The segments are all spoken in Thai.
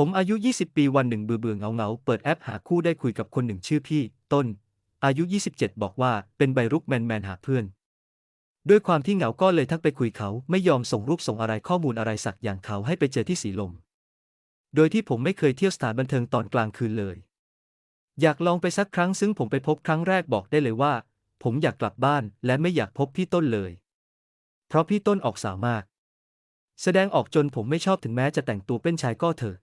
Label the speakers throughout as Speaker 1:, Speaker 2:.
Speaker 1: ผมอายุ 20 ปีวันหนึ่งเบื่อเบื่อเงาเงาเปิดแอปหาคู่ได้คุยกับคนหนึ่งชื่อพี่ ต้น อายุ 27 บอกว่าเป็นใบรุกแมนแมนหาเพื่อน ด้วยความที่เหงาก็เลยทักไปคุยเขาไม่ยอมส่งรูปส่งอะไรข้อมูลอะไรสักอย่างเขาให้ไปเจอที่สีลม โดยที่ผมไม่เคยเที่ยวสถานบันเทิงตอนกลางคืนเลย อยากลองไปสักครั้งซึ่งผมไปพบครั้งแรกบอกได้เลยว่า ผมอยากกลับบ้านและไม่อยากพบพี่ต้นเลย เพราะพี่ต้นออกสาวมาก แสดงออกจนผมไม่ชอบถึงแม้จะแต่งตัวเป็นชายก็เถอะ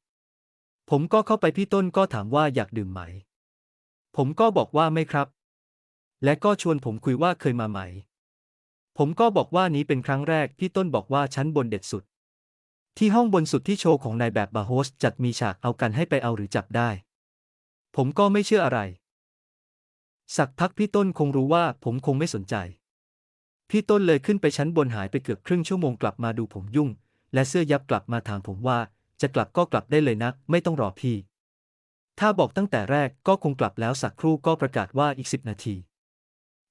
Speaker 1: ผมก็เข้าไปพี่ต้นก็ถามว่าอยากดื่มไหม ผมก็บอกว่าไม่ครับ และก็ชวนผมคุยว่าเคยมาไหม ผมก็บอกว่านี้เป็นครั้งแรกพี่ต้นบอกว่าชั้นบนเด็ดสุด ที่ห้องบนสุดที่โชว์ของนายแบบบาโฮสจัดมีฉากเอากันให้ไปเอาหรือจับได้ ผมก็ไม่เชื่ออะไร สักพักพี่ต้นคงรู้ว่าผมคงไม่สนใจ พี่ต้นเลยขึ้นไปชั้นบนหายไปเกือบครึ่งชั่วโมงกลับมาดูผมยุ่ง และเสื้อยับกลับมาถามผมว่า จะกลับก็กลับได้เลยนะ ไม่ต้องรอพี่ ถ้าบอกตั้งแต่แรกก็คงกลับแล้วสักครู่ก็ประกาศว่าอีกสิบนาที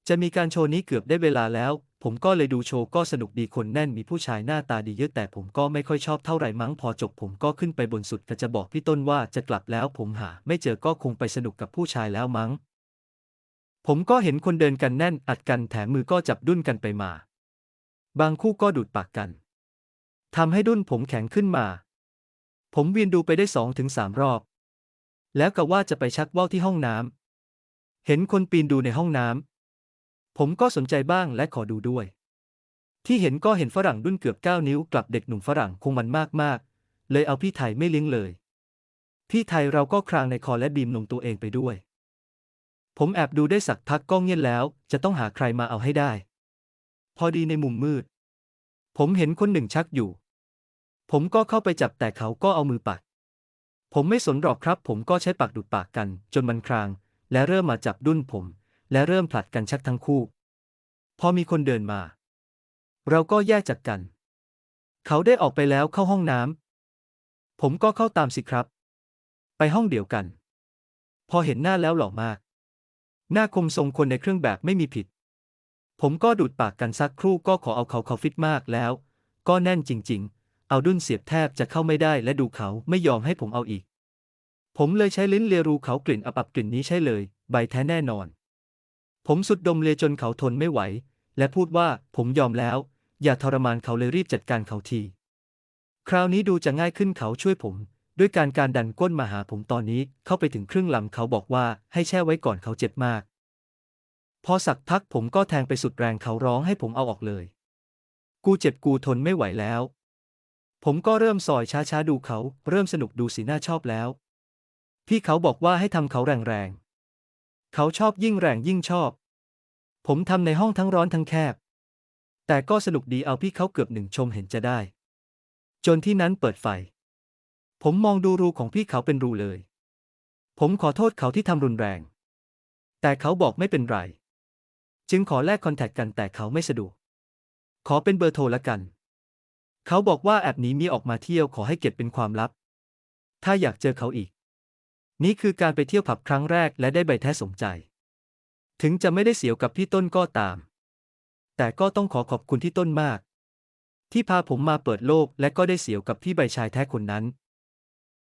Speaker 1: จะมีการโชว์นี้เกือบได้เวลาแล้ว ผมก็เลยดูโชว์ก็สนุกดีคนแน่นมีผู้ชายหน้าตาดีเยอะแต่ผมก็ไม่ค่อยชอบเท่าไหร่มั้งพอจบผมก็ขึ้นไปบนสุดก็จะบอกพี่ต้นว่าจะกลับแล้วผมหา ไม่เจอก็คงไปสนุกกับผู้ชายแล้วมั้ง ผมก็เห็นคนเดินกันแน่นอัดกันแถมมือก็จับดุ้นกันไปมา บางคู่ก็ดูดปากกันทำให้ดุ้นผมแข็งขึ้นมา ผมเวียนดูไปได้สองถึงสามรอบ แล้วก็ว่าจะไปชักว่าวที่ห้องน้ำเห็นคนปีนดูในห้องน้ำผมก็สนใจบ้างและขอดูด้วย ที่เห็นก็เห็นฝรั่งดุ้นเกือบเก้านิ้วกลับเด็กหนุ่มฝรั่งคงมันมากๆ เลยเอาพี่ไทยไม่เลี้ยงเลย พี่ไทยเราก็ครางในคอและบีมนมตัวเองไปด้วย ผมแอบดูได้สักพักก็เงียบแล้ว จะต้องหาใครมาเอาให้ได้ พอดีในมุมมืด ผมเห็นคนหนึ่งชักอยู่ ผมก็เข้าไปจับแต่เขาก็เอามือปัดผมไม่สนหรอกครับ ผมก็ใช้ปากดูดปากกัน จนมันคราง และเริ่มมาจับดุ้นผม และเริ่มผลัดกันชักทั้งคู่ พอมีคนเดินมา เราก็แยกจากกัน เขาได้ออกไปแล้วเข้าห้องน้ำผมก็เข้าตามสิครับ ไปห้องเดียวกัน พอเห็นหน้าแล้วหล่อมาก หน้าคมทรงคนในเครื่องแบบไม่มีผิด ผมก็ดูดปากกันสักครู่ก็ขอเอาเขาเขาฟิตมากแล้ว ก็แน่นจริง ๆ เอาดุ้นเสียบแทบจะเข้าไม่ได้และดูเขาไม่ยอมให้ผมเอาอีก ผมเลยใช้ลิ้นเลียรูเขากลิ่นอับๆกลิ่นนี้ใช่เลย ใบแท้แน่นอน ผมสุดดมเลียจนเขาทนไม่ไหว และพูดว่าผมยอมแล้ว อย่าทรมานเขาเลยรีบจัดการเขาที คราวนี้ดูจะง่ายขึ้นเขาช่วยผม ด้วยการการดันก้นมาหาผมตอนนี้เข้าไปถึงครึ่งลำเขาบอกว่าให้แช่ไว้ก่อนเขาเจ็บมาก พอสักพักผมก็แทงไปสุดแรงเขาร้องให้ผมเอาออกเลย กูเจ็บกูทนไม่ไหวแล้ว ผมก็เริ่มซอยช้าๆดูเขา เริ่มสนุกดูสีหน้าชอบแล้ว พี่เขาบอกว่าให้ทำเขาแรงๆ เขาชอบยิ่งแรงยิ่งชอบ ผมทำในห้องทั้งร้อนทั้งแคบ แต่ก็สนุกดีเอาพี่เขาเกือบหนึ่งชมเห็นจะได้ จนที่นั้นเปิดไฟ ผมมองดูรูของพี่เขาเป็นรูเลย ผมขอโทษเขาที่ทำรุนแรง แต่เขาบอกไม่เป็นไร จึงขอแลกคอนแทคกันแต่เขาไม่สะดวก ขอเป็นเบอร์โทรละกัน เขาบอกว่าแอปนี้มีออกมาเที่ยวขอให้เก็บเป็นความลับ ถ้าอยากเจอเขาอีก นี่คือการไปเที่ยวผับครั้งแรกและได้ใบแท้สมใจ ถึงจะไม่ได้เสียวกับพี่ต้นก็ตาม แต่ก็ต้องขอขอบคุณที่ต้นมาก ที่พาผมมาเปิดโลกและก็ได้เสียวกับพี่ใบชายแท้คนนั้น